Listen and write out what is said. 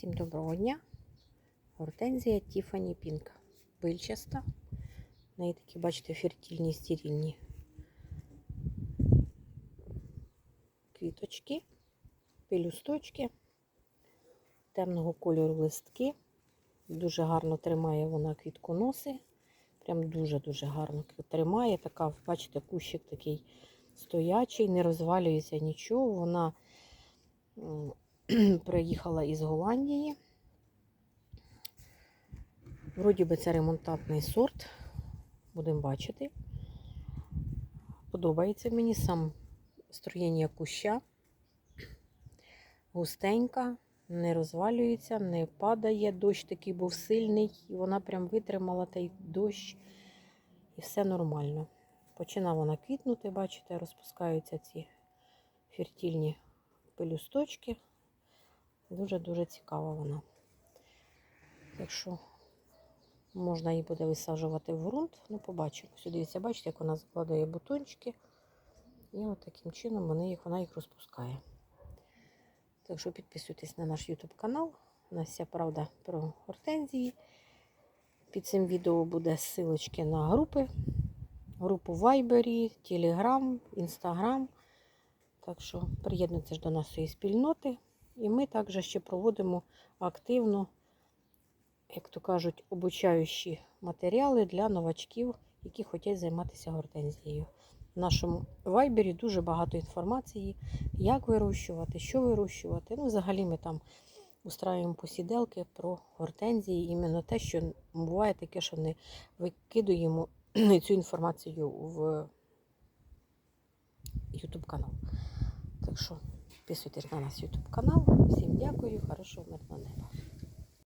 Всім доброго дня. Гортензія Тіфані Пінк. Пильчаста. В неї такі, бачите, фертильні стерильні квіточки, пелюсточки, темного кольору листки. Дуже гарно тримає вона квітконоси. Прям дуже-дуже гарно тримає. Така, бачите, кущик такий стоячий, не розвалюється нічого. Вона приїхала із Голландії. Вроді би це ремонтантний сорт. Будемо бачити. Подобається мені сам строєння куща. Густенька, не розвалюється, не падає. Дощ такий був сильний, і вона прям витримала той дощ, і все нормально. Починає вона квітнути, бачите, розпускаються ці фертильні пелюсточки. Дуже-дуже цікава вона. Так що можна її буде висаджувати в ґрунт. Ну, побачимо. Сюди, дивіться, бачите, як вона закладає бутончики. І от таким чином вони їх, вона їх розпускає. Так що підписуйтесь на наш YouTube канал. У нас вся правда про гортензії. Під цим відео буде ссылочки на групи. Групу Viber, Telegram, Instagram. Так що приєднуйтесь до нашої спільноти. І ми також ще проводимо активно, як то кажуть, обучаючі матеріали для новачків, які хочуть займатися гортензією. В нашому вайбері дуже багато інформації, як вирощувати, що вирощувати. Ну, взагалі ми там устраюємо посіделки про гортензії, іменно те, що буває таке, що не викидуємо цю інформацію в YouTube канал. Так що підписуйтесь на наш YouTube канал. Всім дякую, хорошого мирного неба.